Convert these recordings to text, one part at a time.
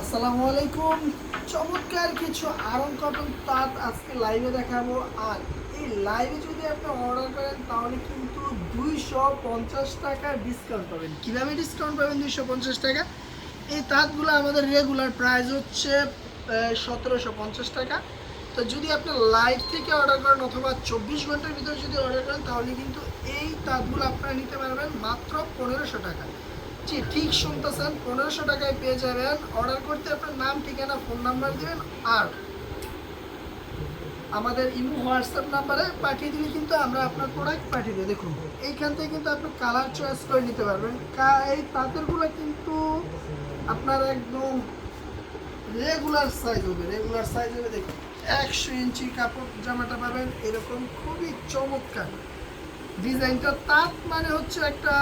আসসালামু আলাইকুম। চমৎকার কিছু আরং কটন তাঁত আজকে লাইভে দেখাবো। আর এই লাইভে যদি আপনি অর্ডার করেন, তাহলে কিন্তু দুইশো পঞ্চাশ টাকা ডিসকাউন্ট পাবেন। কীভাবে ডিসকাউন্ট পাবেন দুইশো পঞ্চাশ টাকা? এই তাঁতগুলো আমাদের রেগুলার প্রাইস হচ্ছে সতেরোশো পঞ্চাশ টাকা। তো যদি আপনি লাইভ থেকে অর্ডার করেন অথবা চব্বিশ ঘণ্টার ভিতরে যদি অর্ডার করেন, তাহলে কিন্তু এই তাঁতগুলো আপনারা নিতে পারবেন মাত্র পনেরোশো টাকা। জি, ঠিক শুনতেছেন। পনেরোশো টাকায় পেয়ে যাবেন। অর্ডার করতে আপনার নাম, ঠিকানা ফোন নাম্বার দেবেন আর আমাদের ইমো হোয়াটসঅ্যাপ নাম্বারে পাঠিয়ে দিলে কিন্তু আমরা আপনার প্রোডাক্ট পাঠিয়ে দিই দেখুন, এইখান থেকে কিন্তু আপনি কালার চয়েস করে নিতে পারবেন। এই তাঁতেরগুলো কিন্তু আপনার একদম রেগুলার সাইজ হবে রেগুলার সাইজ হবে। দেখুন, একশো ইঞ্চি কাপড় জামাটা পাবেন, এরকম খুবই চমৎকার। ডিজাইনটা তাঁত মানে হচ্ছে একটা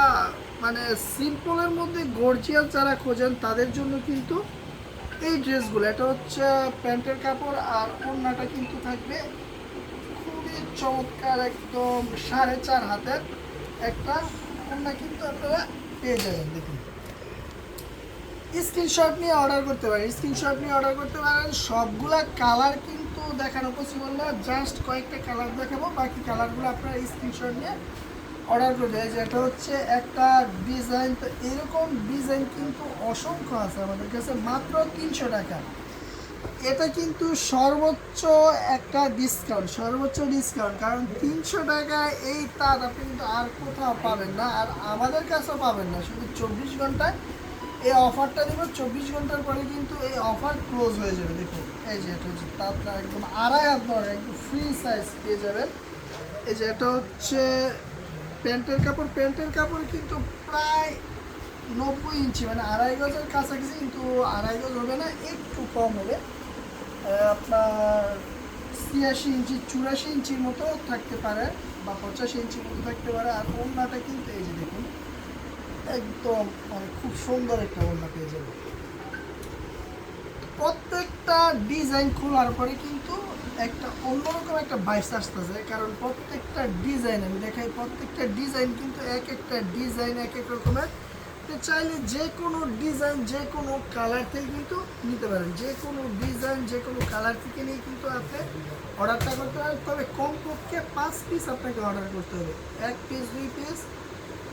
মানে সিম্পলের মধ্যে গর্জিয়াস যারা খোঁজেন, তাদের জন্য কিন্তু এই ড্রেসগুলো, এটা হচ্ছে প্যান্টের কাপড় আর ওড়নাটা কিন্তু থাকবে খুবই চমৎকার একদম সাড়ে চার হাতের একটা ওড়না কিন্তু আপনারা পেয়ে যাবেন, দেখুন। স্ক্রিনশট নিয়ে অর্ডার করতে পারেন, স্ক্রিনশট নিয়ে অর্ডার করতে পারেন, সবগুলা কালার কিন্তু দেখানো পসিবল না জাস্ট কয়েকটা কালার দেখাবো, বাকি কালারগুলো আপনারা স্ক্রিনশট নিয়ে অর্ডার করবে যেটা হচ্ছে একটা ডিজাইন, তো এরকম ডিজাইন কিন্তু অসংখ্য আছে আমাদের কাছে, মাত্র তিনশো টাকা। এটা কিন্তু সর্বোচ্চ একটা ডিসকাউন্ট সর্বোচ্চ ডিসকাউন্ট কারণ তিনশো টাকায় এই তার আপনি কিন্তু আর কোথাও পাবেন না, আর আমাদের কাছেও পাবেন না, শুধু চব্বিশ ঘন্টায়। এই অফারটা দেবো, চব্বিশ ঘণ্টার পরে কিন্তু এই অফার ক্লোজ হয়ে যাবে, দেখুন। এই যে এটা হচ্ছে তারটা একদম আড়াই হাত ধরে একদম ফ্রি সাইজ পেয়ে যাবেন। এই যে এটা হচ্ছে প্যান্টের কাপড় প্যান্টের কাপড় কিন্তু প্রায় নব্বই ইঞ্চি মানে আড়াই গজের কাছাকাছি কিন্তু আড়াই গজ হবে না, একটু কম হবে। আপনার ছিয়াশি ইঞ্চি, চুরাশি ইঞ্চির মতো থাকতে পারে বা পঁচাশি ইঞ্চির মতো থাকতে পারে। আর ওড়নাটা কিন্তু এই যে দেখুন, একদম মানে খুব সুন্দর একটা ওড়না পেয়ে যাবে প্রত্যেকটা ডিজাইন খোলার পরে কিন্তু একটা অন্যরকম একটা বাইস আসতেছে, কারণ প্রত্যেকটা ডিজাইন আমি দেখাই, প্রত্যেকটা ডিজাইন কিন্তু এক একটা ডিজাইন এক এক রকমের। তো চাইলে যে কোনো ডিজাইন যে কোনো কালার থেকে কিন্তু নিতে পারেন। যে কোনো ডিজাইন যে কোনো কালার থেকে নিয়ে কিন্তু আপনি অর্ডারটা করতে পারেন। তবে কমপক্ষে পাঁচ পিস আপনাকে অর্ডার করতে হবে। এক পিস দুই পিস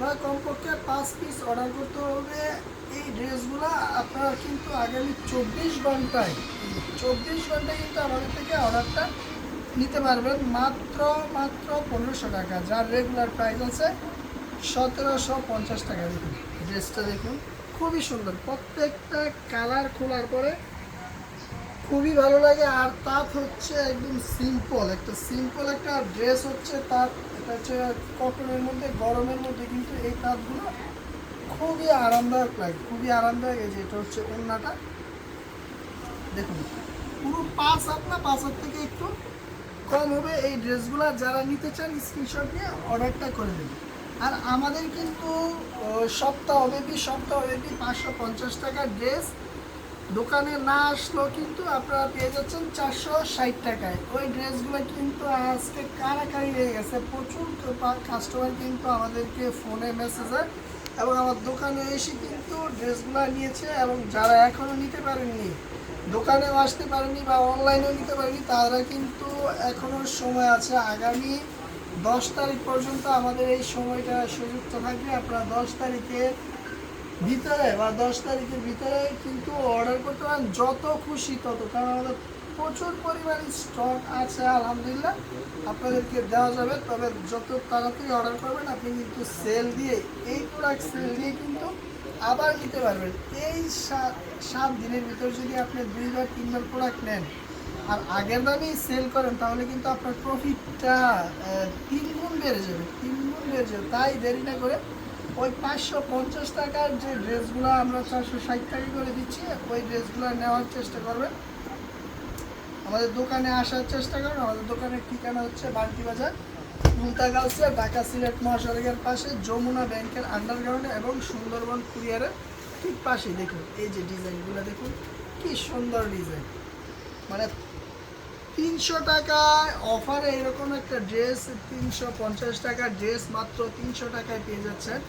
বা কমপক্ষে পাঁচ পিস অর্ডার করতে হবে। এই ড্রেসগুলো আপনারা কিন্তু আগামী চব্বিশ ঘন্টায় চব্বিশ ঘন্টায় কিন্তু আমাদের থেকে অর্ডারটা নিতে পারবেন মাত্র মাত্র পনেরোশো টাকা। যার রেগুলার প্রাইস আছে সতেরোশো পঞ্চাশ টাকা। দেখুন ড্রেসটা দেখুন, খুবই সুন্দর। প্রত্যেকটা কালার খোলার পরে খুবই ভালো লাগে আর তাঁত হচ্ছে একদম সিম্পল একটা সিম্পল একটা ড্রেস হচ্ছে তাঁত এটা হচ্ছে কটনের মধ্যে গরমের মধ্যে কিন্তু এই তাঁতগুলো খুবই আরামদায়ক লাগে খুবই আরামদায়ক এই যে এটা হচ্ছে ওড়নাটা। দেখুন পুরো পাঁচ হাত না পাঁচ হাত থেকে একটু কম হবে এই ড্রেসগুলো যারা নিতে চান স্ক্রিনশট নিয়ে অর্ডারটা করে দেবেন। আর আমাদের কিন্তু আহ, সপ্তাহব্যাপী সপ্তাহব্যাপী পাঁচশো পঞ্চাশ টাকার ড্রেস দোকানে না আসলেও কিন্তু আপনারা পেয়ে যাচ্ছেন চারশো ষাট টাকায়। ওই ড্রেসগুলো কিন্তু আজকে কারাকারি হয়ে গেছে। প্রচুর কাস্টমার কিন্তু আমাদেরকে ফোনে মেসেজে এবং আমার দোকানে এসে কিন্তু ড্রেসগুলো নিয়েছে এবং যারা এখনও নিতে পারেননি, দোকানেও আসতে পারেনি বা অনলাইনেও নিতে পারেনি তারা কিন্তু এখনও সময় আছে। আগামী দশ তারিখ পর্যন্ত আমাদের এই সময়টা সুযুক্ত থাকবে। আপনারা দশ তারিখে ভিতরে বা দশ তারিখের ভিতরে কিন্তু অর্ডার করতে পারেন, যত খুশি তত। কারণ আমাদের প্রচুর পরিমাণে স্টক আছে, আলহামদুলিল্লাহ। আপনাদেরকে দেওয়া যাবে, তবে যত তাড়াতাড়ি অর্ডার করবেন, আপনি কিন্তু সেল দিয়ে, এই প্রোডাক্ট সেল দিয়ে কিন্তু আবার নিতে পারবেন। এই সাত দিনের ভিতর যদি আপনি দুই দুইবার, তিনবার প্রোডাক্ট নেন, আর আগের দামেই সেল করেন, তাহলে কিন্তু আপনার প্রফিটটা তিন গুণ বেড়ে যাবে তিন গুণ বেড়ে যাবে। তাই দেরি না করে ওই পাঁচশো পঞ্চাশ টাকার যে ড্রেসগুলো আমরা চারশো ষাট টাকা করে দিচ্ছি, ওই ড্রেসগুলো নেওয়ার চেষ্টা করবেন আমাদের দোকানে আসার চেষ্টা করুন আমাদের দোকানের ঠিকানা হচ্ছে বান্টি বাজার মুলতা ঢাকা সিলেট মহাসড়কের পাশে, যমুনা ব্যাংকের আন্ডারগ্রাউন্ডে এবং সুন্দরবন কুরিয়ারের ঠিক পাশে দেখুন, এই যে ডিজাইনগুলো দেখুন, কি সুন্দর ডিজাইন মানে তিনশো টাকায় অফারে এরকম একটা ড্রেস, তিনশো পঞ্চাশ টাকার ড্রেস মাত্র তিনশো টাকায় পেয়ে যাচ্ছেন।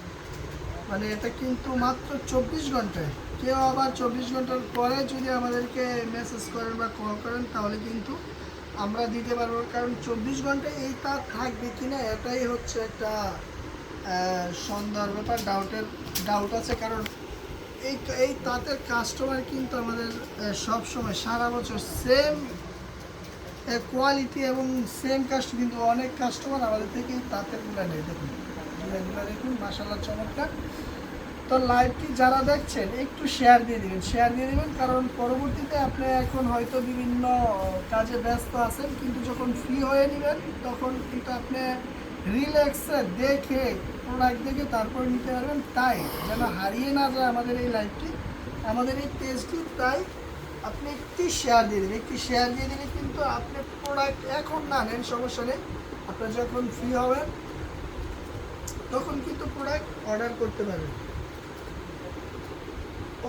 মানে এটা কিন্তু মাত্র চব্বিশ ঘন্টায়। কেউ আবার চব্বিশ ঘণ্টার পরে যদি আমাদেরকে মেসেজ করেন বা কল করেন, তাহলে কিন্তু আমরা দিতে পারব। কারণ চব্বিশ ঘন্টায় এই তার থাকবে কি না এটাই হচ্ছে একটা সন্দেহের ব্যাপার ডাউটের ডাউট আছে। কারণ এই এই তাঁতের কাস্টমার কিন্তু আমাদের সব সময় সারা বছর সেম কোয়ালিটি এবং সেম কাস্ট কিন্তু অনেক কাস্টমার আমাদের থেকে তাঁতেরগুলো নেই দেখুন ডিজাইনগুলো দেখুন মাসাল্লাহ চমৎকার। তো লাইভটি যারা দেখছেন, একটু শেয়ার দিয়ে দিবেন শেয়ার দিয়ে দিবেন, কারণ পরবর্তীতে আপনি এখন হয়তো বিভিন্ন কাজে ব্যস্ত আছেন, কিন্তু যখন ফ্রি হয়ে নেবেন, তখন কিন্তু আপনি রিল্যাক্সে দেখে প্রোডাক্ট দেখে তারপর নিতে পারবেন। তাই যেন হারিয়ে না যায় আমাদের এই লাইভটি আমাদের এই পেজটি তাই আপনি একটি শেয়ার দিয়ে দিন, একটি শেয়ার দিয়ে দিলে কিন্তু আপনি প্রোডাক্ট এখন না নেন, সমস্যা নেই। আপনার যখন ফ্রি হবেন তখন কিন্তু প্রোডাক্ট অর্ডার করতে পারবেন।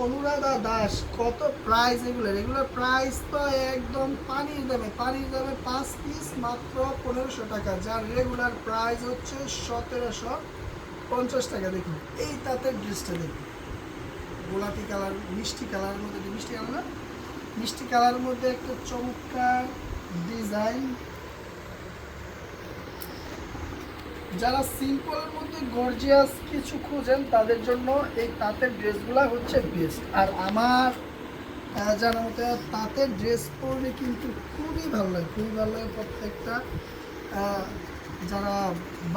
অনুরাধা দাস, কত প্রাইস এগুলো? এগুলোর প্রাইস তো একদম পানির দামে পানির দামে পাঁচ পিস মাত্র পনেরোশো টাকা, যার রেগুলার প্রাইস হচ্ছে সতেরোশো পঞ্চাশ টাকা। দেখুন, এই তাঁতের ড্রেসটা দেখুন। গোলাপি কালার মিষ্টি কালার মধ্যে মিষ্টি কালার না মিষ্টি কালারের মধ্যে একটা চমৎকার ডিজাইন। যারা সিম্পলের মধ্যে গর্জিয়াস কিছু খুঁজেন, তাদের জন্য এই তাঁতের ড্রেসগুলো হচ্ছে বেস্ট আর আমার জানা মতে তাঁতের ড্রেস পরলে কিন্তু খুবই ভালো লাগে, খুবই ভালো লাগে প্রত্যেকটা। যারা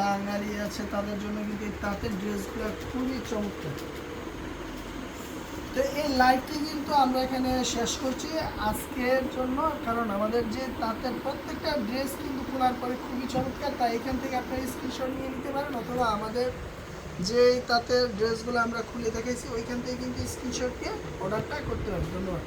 বাঙালি আছে, তাদের জন্য কিন্তু এই তাঁতের ড্রেসগুলো খুবই চমৎকার। তো এই লাইভটি কিন্তু আমরা এখানে শেষ করছি আজকের জন্য, কারণ আমাদের যে তাঁতের প্রত্যেকটা ড্রেস কিন্তু খোলার পরে খুবই চমৎকার। তাই এখান থেকে আপনারা স্ক্রিনশট নিয়ে নিতে পারেন, অথবা আমাদের যে তাঁতের ড্রেসগুলো আমরা খুলে দেখেছি ওইখান থেকে কিন্তু স্ক্রিনশট অর্ডারটা করতে পারেন। ধন্যবাদ।